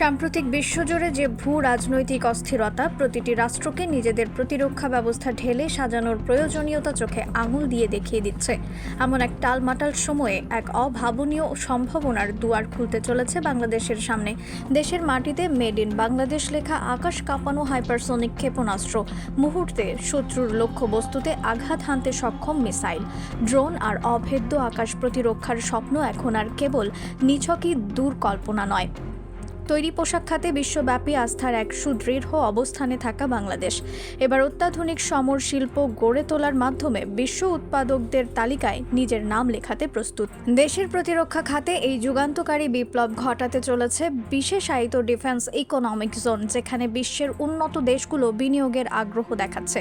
সাম্প্রতিক বিশ্বজুড়ে যে ভূ রাজনৈতিক অস্থিরতা, প্রতিটি রাষ্ট্রকে নিজেদের প্রতিরক্ষা ব্যবস্থা ঢেলে সাজানোর প্রয়োজনীয়তা চোখে আঙুল দিয়ে দেখিয়ে দিচ্ছে। এমন এক টালমাটাল সময়ে এক অভাবনীয় সম্ভাবনার দুয়ার খুলতে চলেছে বাংলাদেশের সামনে। দেশের মাটিতে মেড ইন বাংলাদেশ লেখা আকাশ কাঁপানো হাইপারসোনিক ক্ষেপণাস্ত্র, মুহূর্তে শত্রুর লক্ষ্য বস্তুতে আঘাত হানতে সক্ষম মিসাইল। ড্রোন আর অভেদ্য আকাশ প্রতিরক্ষার স্বপ্ন এখন আর কেবল নিছকই দূর কল্পনা নয়। তৈরি পোশাক খাতে বিশ্বব্যাপী আস্থার এক সুদৃঢ় অবস্থানে থাকা বাংলাদেশ। এবার অত্যাধুনিক সমর শিল্প গড়ে তোলার মাধ্যমে বিশ্ব উৎপাদকদের তালিকায় নিজের নাম লেখাতে প্রস্তুত। দেশের প্রতিরক্ষা খাতে এই যুগান্তকারী বিপ্লব ঘটাতে চলেছে বিশেষায়িত ডিফেন্স ইকোনমিক জোন, যেখানে বিশ্বের উন্নত দেশগুলো বিনিয়োগের আগ্রহ দেখাচ্ছে।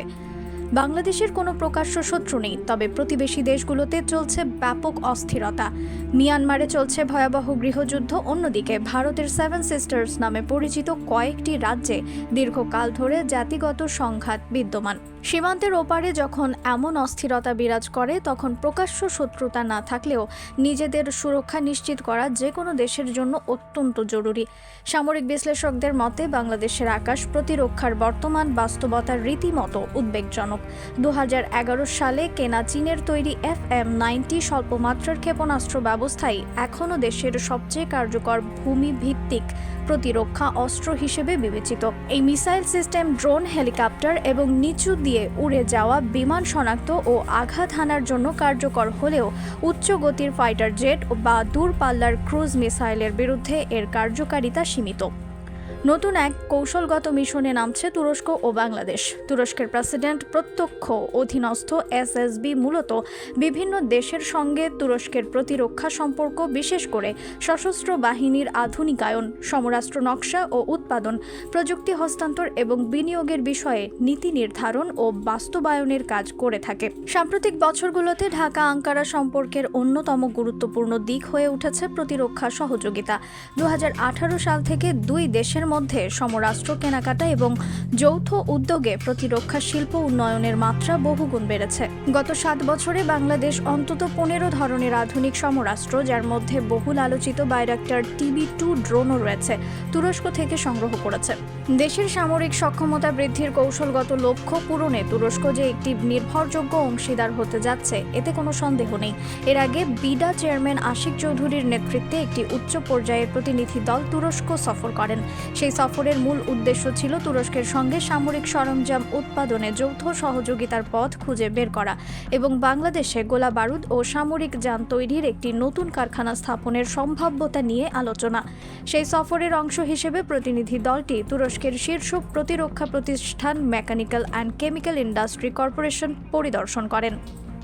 বাংলাদেশের কোনো প্রকাশ্য শত্রু নেই, তবে প্রতিবেশী দেশগুলোতে চলছে ব্যাপক অস্থিরতা। মিয়ানমারে চলছে ভয়াবহ গৃহযুদ্ধ, অন্যদিকে ভারতের সেভেন সিস্টার্স নামে পরিচিত কয়েকটি রাজ্যে দীর্ঘকাল ধরে জাতিগত সংঘাত বিদ্যমান। সীমান্তের ওপারে যখন এমন অস্থিরতা বিরাজ করে, তখন প্রকাশ্য শত্রুতা না থাকলেও নিজেদের সুরক্ষা নিশ্চিত করা যে কোনো দেশের জন্য অত্যন্ত জরুরি। সামরিক বিশ্লেষকদের মতে, বাংলাদেশের আকাশ প্রতিরক্ষার বর্তমান বাস্তবতার রীতিমতো উদ্বেগজনক। দু হাজার এগারো সালে কেনা চীনের তৈরি এফ এম নাইনটি স্বল্পমাত্রার ক্ষেপণাস্ত্র ব্যবস্থাই এখনও দেশের সবচেয়ে কার্যকর ভূমি ভিত্তিক প্রতিরক্ষা অস্ত্র হিসেবে বিবেচিত। এই মিসাইল সিস্টেম ড্রোন, হেলিকপ্টার এবং নিচু দিয়ে উড়ে যাওয়া বিমান শনাক্ত ও আঘাত হানার জন্য কার্যকর হলেও উচ্চ গতির ফাইটার জেট বা দূরপাল্লার ক্রুজ মিসাইলের বিরুদ্ধে এর কার্যকারিতা সীমিত। নতুন এক কৌশলগত মিশনে নামছে তুরস্ক ও বাংলাদেশ। তুরস্কের প্রেসিডেন্ট প্রত্যক্ষ অধীনস্থ এসএসবি মূলত বিভিন্ন দেশের সঙ্গে তুরস্কের প্রতিরক্ষা সম্পর্ক, বিশেষ করে সশস্ত্র বাহিনীর আধুনিকায়ন সমরাষ্ট্র নকশা ও উৎপাদন, প্রযুক্তি হস্তান্তর এবং বিনিয়োগের বিষয়ে নীতি নির্ধারণ ও বাস্তবায়নের কাজ করে থাকে। সাম্প্রতিক বছরগুলোতে ঢাকা আঙ্কারা সম্পর্কের অন্যতম গুরুত্বপূর্ণ দিক হয়ে উঠেছে প্রতিরক্ষা সহযোগিতা। দু হাজার আঠারো সাল থেকে দুই দেশের মধ্যে সমরাষ্ট্র কেনাকাটা এবং যৌথ উদ্যোগে প্রতিরক্ষা শিল্প উন্নয়নের মাত্রা বহুগুণ বেড়েছে। গত সাত বছরে বাংলাদেশ অন্তত পনেরো ধরনের আধুনিক সমরাষ্ট্র যার মধ্যে বহুল আলোচিত বাইরাক্টার টিবি টু ড্রোনও রয়েছে, তুরস্ক থেকে সংগ্রহ করেছে। দেশের সামরিক সক্ষমতা বৃদ্ধির কৌশলগত লক্ষ্য পূরণে তুরস্ক যে একটি নির্ভরযোগ্য অংশীদার হতে যাচ্ছে, এতে কোনো সন্দেহ নেই। এর আগে বিডা চেয়ারম্যান আশিক চৌধুরীর নেতৃত্বে একটি উচ্চ পর্যায়ের প্রতিনিধি দল তুরস্ক সফর করেন। সেই সফরের মূল উদ্দেশ্য ছিল তুরস্কের সঙ্গে সামরিক সরঞ্জাম উৎপাদনে যৌথ সহযোগিতার পথ খুঁজে বের করা এবং বাংলাদেশে গোলা বারুদ ও সামরিক যান তৈরির একটি নতুন কারখানা স্থাপনের সম্ভাব্যতা নিয়ে আলোচনা। সেই সফরের অংশ হিসেবে প্রতিনিধি দলটি তুরস্কের শীর্ষ প্রতিরক্ষা প্রতিষ্ঠান mechanical and chemical industry corporation পরিদর্শন করেন।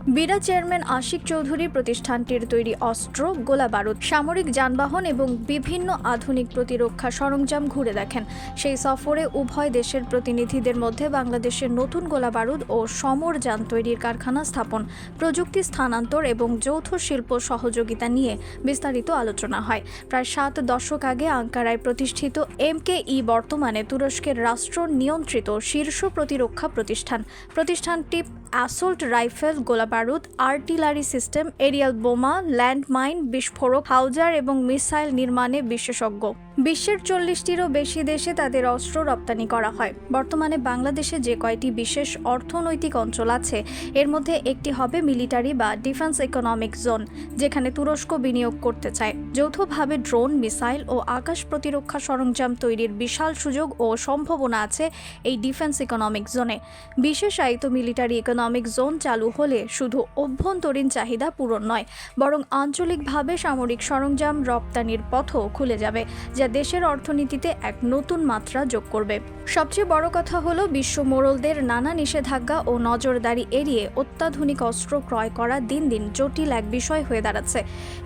বিডা চেয়ারম্যান আশিক চৌধুরী প্রতিষ্ঠানটির তৈরি অস্ত্র, গোলা বারুদ, সামরিক যানবাহন এবং বিভিন্ন আধুনিক প্রতিরক্ষা সরঞ্জাম ঘুরে দেখেন। সেই সফরে উভয় দেশের প্রতিনিধিদের মধ্যে বাংলাদেশের নতুন গোলা বারুদ ও সমর যান তৈরির কারখানা স্থাপন, প্রযুক্তি স্থানান্তর এবং যৌথ শিল্প সহযোগিতা নিয়ে বিস্তারিত আলোচনা হয়। প্রায় সাত দশক আগে আঙ্কারায় প্রতিষ্ঠিত এমকেই বর্তমানে তুরস্কের রাষ্ট্র নিয়ন্ত্রিত শীর্ষ প্রতিরক্ষা প্রতিষ্ঠান। প্রতিষ্ঠানটি অ্যাসল্ট রাইফেল গোলাবারুদ আর্টিলারি সিস্টেম এরিয়াল বোমা ল্যান্ডমাইন বিস্ফোরক হাউজার এবং মিসাইল নির্মাণে বিশেষজ্ঞ। বিশ্বের চল্লিশটিরও বেশি দেশে তাদের অস্ত্র রপ্তানি করা হয়। বর্তমানে বাংলাদেশে যে কয়টি বিশেষ অর্থনৈতিক অঞ্চল আছে, এর মধ্যে একটি হবে মিলিটারি বা ডিফেন্স ইকোনমিক জোন, যেখানে তুরস্ক বিনিয়োগ করতে চায়। যৌথভাবে ড্রোন, মিসাইল ও আকাশ প্রতিরক্ষা সরঞ্জাম তৈরির বিশাল সুযোগ ও সম্ভাবনা আছে এই ডিফেন্স ইকোনমিক জোনে। বিশেষায়িত মিলিটারি ইকোনমিক জোন চালু হলে শুধু অভ্যন্তরীণ চাহিদা পূরণ নয়, বরং আঞ্চলিকভাবে সামরিক সরঞ্জাম রপ্তানির পথও খুলে যাবে, যা দেশের অর্থনীতিতে এক নতুন মাত্রা যোগ করবে। সবচেয়ে বড় কথা হলো বিশ্ব মোড়লদের নানা নিষেধাজ্ঞা ও নজরদারি এড়িয়ে অত্যাধুনিক অস্ত্র ক্রয় করা দিন দিন জটিল এক বিষয় হয়ে দাঁড়াচ্ছে।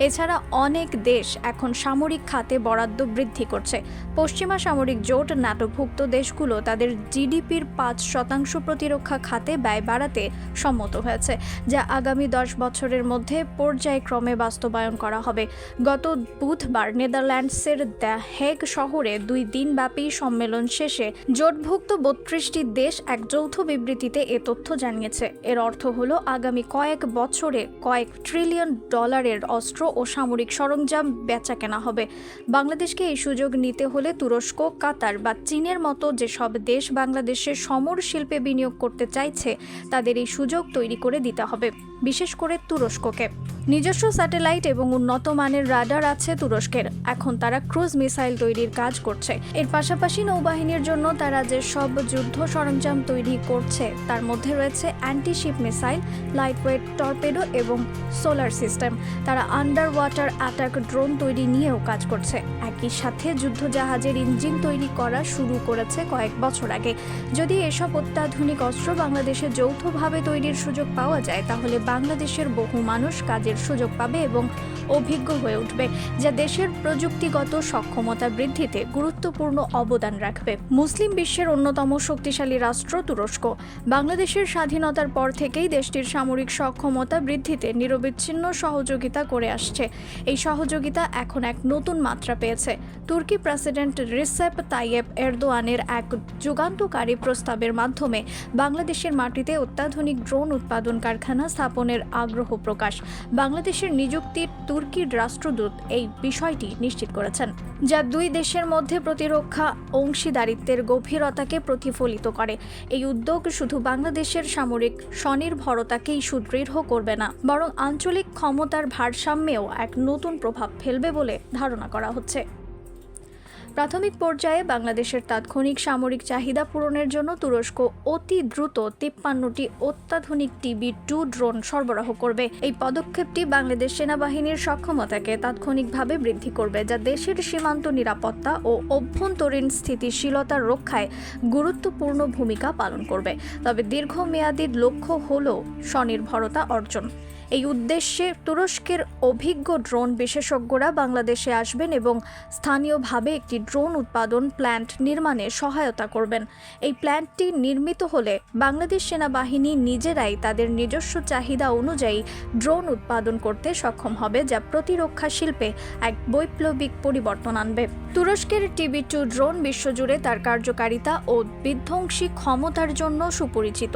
এছাড়া অনেক দেশ এখন সামরিক খাতে বরাদ্দ বৃদ্ধি করছে। পশ্চিমা সামরিক জোট নাটোভুক্ত দেশগুলো তাদের জিডিপির পাঁচ শতাংশ প্রতিরক্ষা খাতে ব্যয় বাড়াতে সম্মত হয়েছে, যা আগামী দশ বছরের মধ্যে পর্যায়ক্রমে বাস্তবায়ন করা হবে। গত বুধবার নেদারল্যান্ডসের দ্য হেগ শহরে দুই দিনব্যাপী সম্মেলন শেষে জোটভুক্ত বত্রিশটি দেশ এক যৌথ বিবৃতিতে এ তথ্য জানিয়েছে। এর অর্থ হল, আগামী কয়েক বছরে কয়েক ট্রিলিয়ন ডলারের অস্ত্র ও সামরিক সরঞ্জাম বেচা কেনা হবে। বাংলাদেশকে এই সুযোগ নিতে হলে তুরস্ক, কাতার বা চীনের মতো যেসব দেশ বাংলাদেশের সমর শিল্পে বিনিয়োগ করতে চাইছে, তাদের এই সুযোগ তৈরি করে দিতে হবে, বিশেষ করে তুরস্ককে। নিজস্ব স্যাটেলাইট এবং উন্নত মানের রাডার আছে তুরস্কের। এখন তারা ক্রুজ মিসাইল তৈরির কাজ করছে। এর পাশাপাশি নৌবাহিনীর জন্য তারা যে সব যুদ্ধ সরঞ্জাম তৈরি করছে, তার মধ্যে রয়েছে অ্যান্টিশিপ মিসাইল লাইটওয়েট টর্পেডো এবং সোলার সিস্টেম তারা আন্ডার ওয়াটার অ্যাটাক ড্রোন তৈরি নিয়েও কাজ করছে। একই সাথে যুদ্ধজাহাজের ইঞ্জিন তৈরি করা শুরু করেছে কয়েক বছর আগে। যদি এসব অত্যাধুনিক অস্ত্র বাংলাদেশে যৌথভাবে তৈরির সুযোগ পাওয়া যায়, তাহলে বাংলাদেশের বহু মানুষ কাজের সুযোগ পাবে এবং অভিজ্ঞ হয়ে উঠবে, যা দেশের প্রযুক্তিগত সক্ষমতা বৃদ্ধিতে গুরুত্বপূর্ণ অবদান রাখবে। মুসলিম বিশ্বের অন্যতম শক্তিশালী রাষ্ট্র তুরস্ক। বাংলাদেশের স্বাধীনতার পর থেকেই দেশটির সামরিক সক্ষমতা বৃদ্ধিতে নিরবিচ্ছিন্ন সহযোগিতা করে আসছে। এই সহযোগিতা এখন এক নতুন মাত্রা পেয়েছে। তুর্কি প্রেসিডেন্ট রিসেপ তাইয়েব এরদোয়ানের এক যুগান্তকারী প্রস্তাবের মাধ্যমে বাংলাদেশের মাটিতে অত্যাধুনিক ড্রোন উৎপাদন কারখানা স্থাপনের আগ্রহ প্রকাশ। বাংলাদেশের নিযুক্তির তুর্কির রাষ্ট্রদূত এই বিষয়টি নিশ্চিত করেছেন, যা দুই দেশের মধ্যে প্রতিরক্ষা অংশীদারিত্বের গভীরতাকে প্রতিফলিত করে। এই উদ্যোগ শুধু বাংলাদেশের সামরিক স্বনির্ভরতাকেই সুদৃঢ় করবে না, বরং আঞ্চলিক ক্ষমতার ভারসাম্যেও এক নতুন প্রভাব ফেলবে বলে ধারণা করা হচ্ছে। প্রাথমিক পর্যায়ে বাংলাদেশের তাৎক্ষণিক সামরিক চাহিদা পূরণের জন্য তুরস্ক অতি দ্রুত তিপ্পান্নটি অত্যাধুনিক টিবি টু ড্রোন সরবরাহ করবে। এই পদক্ষেপটি বাংলাদেশ সেনাবাহিনীর সক্ষমতাকে তাৎক্ষণিকভাবে বৃদ্ধি করবে, যা দেশের সীমান্ত নিরাপত্তা ও অভ্যন্তরীণ স্থিতিশীলতার রক্ষায় গুরুত্বপূর্ণ ভূমিকা পালন করবে। তবে দীর্ঘমেয়াদী লক্ষ্য হল স্বনির্ভরতা অর্জন। এই উদ্দেশ্যে তুরস্কের অভিজ্ঞ ড্রোন বিশেষজ্ঞরা বাংলাদেশে আসবেন এবং স্থানীয়ভাবে একটি ড্রোন উৎপাদন প্ল্যান্ট নির্মাণে সহায়তা করবেন। এই প্ল্যান্টটি নির্মিত হলে বাংলাদেশ সেনাবাহিনী নিজেরাই তাদের নিজস্ব চাহিদা অনুযায়ী ড্রোন উৎপাদন করতে সক্ষম হবে, যা প্রতিরক্ষা শিল্পে এক বৈপ্লবিক পরিবর্তন আনবে। তুরস্কের টিভি টু ড্রোন বিশ্বজুড়ে তার কার্যকারিতা ও বিধ্বংসী ক্ষমতার জন্য সুপরিচিত।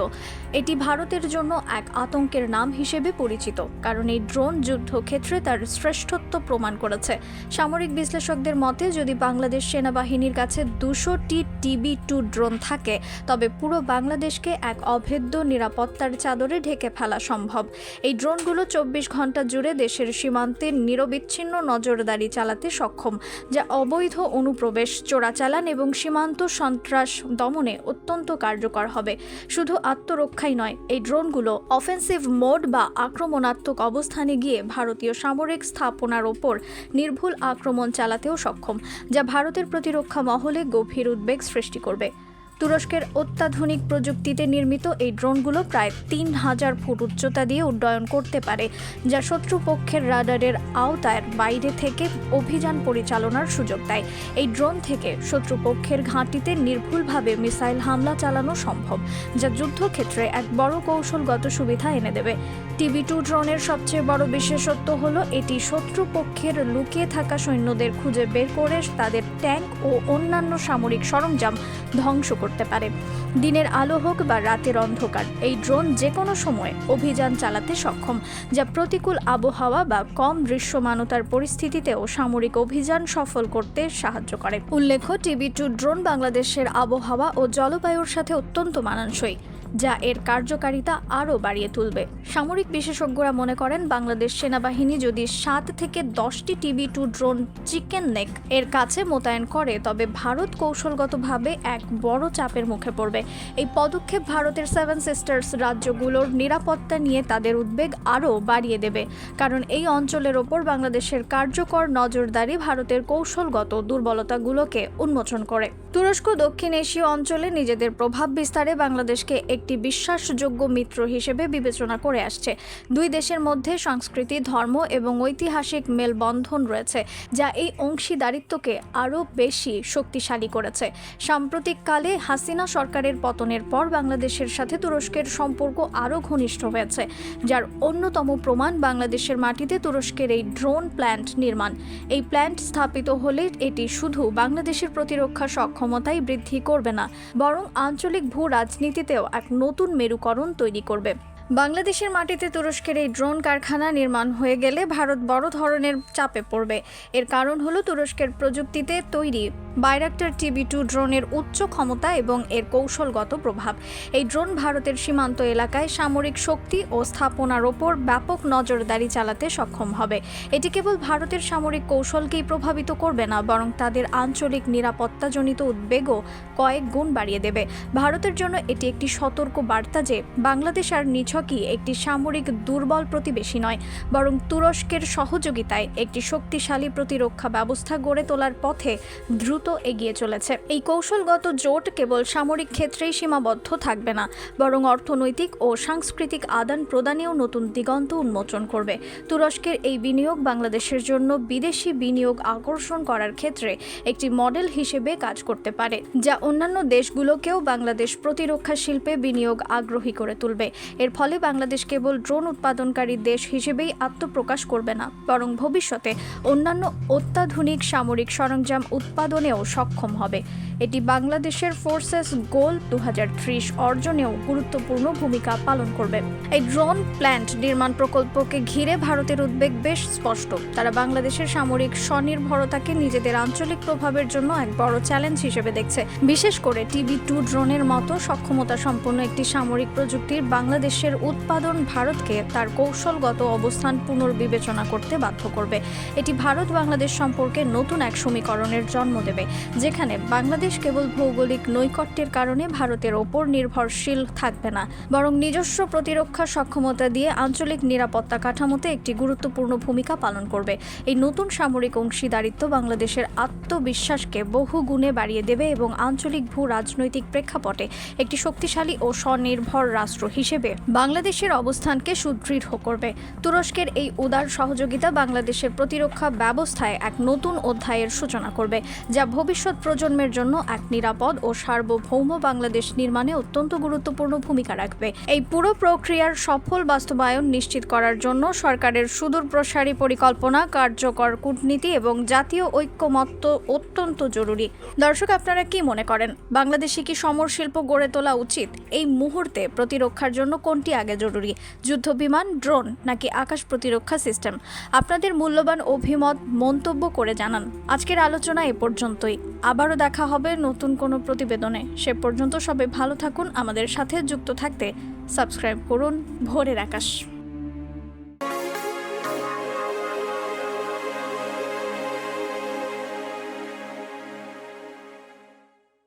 এটি ভারতের জন্য এক আতঙ্কের নাম হিসেবে পরিচিত। কারণ এই ড্রোন যুদ্ধক্ষেত্রে তার শ্রেষ্ঠত্ব প্রমাণ করেছে। সামরিক বিশ্লেষকদের মতে, যদি বাংলাদেশ সেনাবাহিনীর কাছে দুশোটি টিবি টু ড্রোন থাকে, তবে পুরো বাংলাদেশকে এক অভেদ্য নিরাপত্তার চাদরে ঢেকে ফেলা সম্ভব। এই ড্রোনগুলো চব্বিশ ঘণ্টা জুড়ে দেশের সীমান্তে নিরবিচ্ছিন্ন নজরদারি চালাতে সক্ষম, যা অবৈধ অনুপ্রবেশ, চোরাচালান এবং সীমান্ত সন্ত্রাস দমনে অত্যন্ত কার্যকর হবে। শুধু আত্মরক্ষাই নয়, এই ড্রোনগুলো অফেন্সিভ মোড বা আক্রমণাত্মক অবস্থানে গিয়ে ভারতীয় সামরিক স্থাপনার ওপর নির্ভুল আক্রমণ চালাতেও সক্ষম, যা ভারতের প্রতিরক্ষা মহলে গভীর উদ্বেগ সৃষ্টি করবে। তুরস্কের অত্যাধুনিক প্রযুক্তিতে নির্মিত এই ড্রোনগুলো প্রায় তিন হাজার ফুট উচ্চতা দিয়ে উড্ডয়ন করতে পারে, যা শত্রুপক্ষের রাডারের আওতার বাইরে থেকে অভিযান পরিচালনার সুযোগ দেয়। এই ড্রোন থেকে শত্রুপক্ষের ঘাঁটিতে নির্ভুলভাবে মিসাইল হামলা চালানো সম্ভব, যা যুদ্ধক্ষেত্রে এক বড় কৌশলগত সুবিধা এনে দেবে। টিভি টু ড্রোনের সবচেয়ে বড় বিশেষত্ব হল এটি শত্রুপক্ষের লুকিয়ে থাকা সৈন্যদের খুঁজে বের করে তাদের ট্যাঙ্ক ও অন্যান্য সামরিক সরঞ্জাম ধ্বংস করতে পারে। দিনের আলো হোক বা রাতের অন্ধকার, এই ড্রোন যে কোনো সময় অভিযান চালাতে সক্ষম, যা প্রতিকূল আবহাওয়া বা কম দৃশ্যমানতার পরিস্থিতিতেও সামরিক অভিযান সফল করতে সাহায্য করে। উল্লেখ্য, টিভি টু ড্রোন বাংলাদেশের আবহাওয়া ও জলবায়ুর সাথে অত্যন্ত মানানসই। যা এর কার্যকারিতা আরও বাড়িয়ে তুলবে। সামরিক বিশেষজ্ঞরা মনে করেন, বাংলাদেশ সেনাবাহিনী যদি সাত থেকে দশটি TB two drone chicken neck এর কাছে মোতায়েন করে, তবে ভারত কৌশলগতভাবে এক বড় চাপের মুখে পড়বে। এই পদক্ষেপ ভারতের সেভেন সিস্টার্স রাজ্যগুলোর নিরাপত্তা নিয়ে তাদের উদ্বেগ আরও বাড়িয়ে দেবে। কারণ এই অঞ্চলের ওপর বাংলাদেশের কার্যকর নজরদারি ভারতের কৌশলগত দুর্বলতাগুলোকে উন্মোচন করে। তুরস্ক দক্ষিণ এশীয় অঞ্চলে নিজেদের প্রভাব বিস্তারে বাংলাদেশকে একটি বিশ্বাসযোগ্য মিত্র হিসেবে বিবেচনা করে আসছে। দুই দেশের মধ্যে সংস্কৃতি, ধর্ম এবং ঐতিহাসিক মেলবন্ধন রয়েছে, যা এই অংশীদারিত্বকে আরও বেশি শক্তিশালী করেছে। সাম্প্রতিককালে হাসিনা সরকারের পতনের পর বাংলাদেশের সাথে তুরস্কের সম্পর্ক আরও ঘনিষ্ঠ হয়েছে, যার অন্যতম প্রমাণ বাংলাদেশের মাটিতে তুরস্কের এই ড্রোন প্ল্যান্ট নির্মাণ। এই প্ল্যান্ট স্থাপিত হলে এটি শুধু বাংলাদেশের প্রতিরক্ষা সক্ষমতাই বৃদ্ধি করবে না, বরং আঞ্চলিক ভূ রাজনীতিতেও এক নতুন মেরুকরণ তৈরি করবে। বাংলাদেশের মাটিতে তুরস্কের এই ড্রোন কারখানা নির্মাণ হয়ে গেলে ভারত বড় ধরনের চাপে পড়বে। এর কারণ হলো তুরস্কের প্রযুক্তিতে তৈরি বাইরাক্টার টিভি টু ড্রোনের উচ্চ ক্ষমতা এবং এর কৌশলগত প্রভাব। এই ড্রোন ভারতের সীমান্ত এলাকায় সামরিক শক্তি ও স্থাপনার ওপর ব্যাপক নজরদারি চালাতে সক্ষম হবে। এটি কেবল ভারতের সামরিক কৌশলকেই প্রভাবিত করবে না, বরং তাদের আঞ্চলিক নিরাপত্তাজনিত উদ্বেগও কয়েক গুণ বাড়িয়ে দেবে। ভারতের জন্য এটি একটি সতর্ক বার্তা যে, বাংলাদেশ আর নিছকই একটি সামরিক দুর্বল প্রতিবেশী নয়, বরং তুরস্কের সহযোগিতায় একটি শক্তিশালী প্রতিরক্ষা ব্যবস্থা গড়ে তোলার পথে দ্রুত এগিয়ে চলেছে। এই কৌশলগত জোট কেবল সামরিক ক্ষেত্রেই সীমাবদ্ধ থাকবে না, বরং অর্থনৈতিক ও সাংস্কৃতিক আদান প্রদানেও নতুন দিগন্ত উন্মোচন করবে। তুরস্কের এই বিনিয়োগ বাংলাদেশের জন্য বিদেশি বিনিয়োগ আকর্ষণ করার ক্ষেত্রে একটি মডেল হিসেবে কাজ করতে পারে, যা অন্যান্য দেশগুলোকেও বাংলাদেশ প্রতিরক্ষা শিল্পে বিনিয়োগ আগ্রহী করে তুলবে। এর ফলে বাংলাদেশ কেবল ড্রোন উৎপাদনকারী দেশ হিসেবেই আত্মপ্রকাশ করবে না, বরং ভবিষ্যতে অন্যান্য অত্যাধুনিক সামরিক সরঞ্জাম উৎপাদনেও সক্ষম হবে। এটি বাংলাদেশের ফোর্সেস গোল দু হাজার ত্রিশ অর্জনেও গুরুত্বপূর্ণ ভূমিকা পালন করবে। এই ড্রোন প্ল্যান্ট নির্মাণ প্রকল্পকে ঘিরে ভারতের উদ্বেগ বেশ স্পষ্ট। তারা বাংলাদেশের সামরিক স্বনির্ভরতাকে নিজেদের আঞ্চলিক প্রভাবের জন্য এক বড় চ্যালেঞ্জ হিসেবে দেখছে। বিশেষ করে টিভি টু ড্রোনের মতো সক্ষমতা সম্পন্ন একটি সামরিক প্রযুক্তির বাংলাদেশের উৎপাদন ভারতকে তার কৌশলগত অবস্থান পুনর্বিবেচনা করতে বাধ্য করবে। এটি ভারত বাংলাদেশ সম্পর্কে নতুন এক সমীকরণের জন্ম দেবে। যেখানে বাংলাদেশ কেবল ভৌগোলিক নৈকট্যের কারণে ভারতের ওপর নির্ভরশীল থাকবে না, বরং নিজস্ব প্রতিরক্ষা সক্ষমতা দিয়ে আঞ্চলিক নিরাপত্তা কাঠামোতে একটি গুরুত্বপূর্ণ ভূমিকা পালন করবে। এই নতুন সামরিক অংশীদারিত্ব বাংলাদেশের আত্মবিশ্বাসকে বহু গুণে বাড়িয়ে দেবে এবং আঞ্চলিক ভূ রাজনৈতিক প্রেক্ষাপটে একটি শক্তিশালী ও স্বনির্ভর রাষ্ট্র হিসেবে বাংলাদেশের অবস্থানকে সুদৃঢ় করবে। তুরস্কের এই উদার সহযোগিতা বাংলাদেশের প্রতিরক্ষা ব্যবস্থায় এক নতুন অধ্যায়ের সূচনা করবে, যা ভবিষ্যৎ প্রজন্মের জন্য এক নিরাপদ ও সার্বভৌম বাংলাদেশ নির্মাণে অত্যন্ত গুরুত্বপূর্ণ ভূমিকা রাখবে। এই পুরো প্রক্রিয়ার সফল বাস্তবায়ন নিশ্চিত করার জন্য সরকারের সুদূর প্রসারী পরিকল্পনা, কার্যকর কূটনীতি এবং জাতীয় ঐক্যমত্য অত্যন্ত জরুরি। দর্শক, আপনারা কি মনে করেন? বাংলাদেশে কি সমর শিল্প গড়ে তোলা উচিত? এই মুহূর্তে প্রতিরক্ষার জন্য কোনটি আগে জরুরি? যুদ্ধ বিমান ড্রোন নাকি আকাশ প্রতিরক্ষা সিস্টেম? আপনাদের মূল্যবান অভিমত, মন্তব্য করে জানান। আজকের আলোচনা এ পর্যন্তই আবারও দেখা হবে নতুন কোনো প্রতিবেদনে। সে পর্যন্ত সবে ভালো থাকুন, আমাদের সাথে যুক্ত থাকতে সাবস্ক্রাইব করুন ভোরের আকাশ।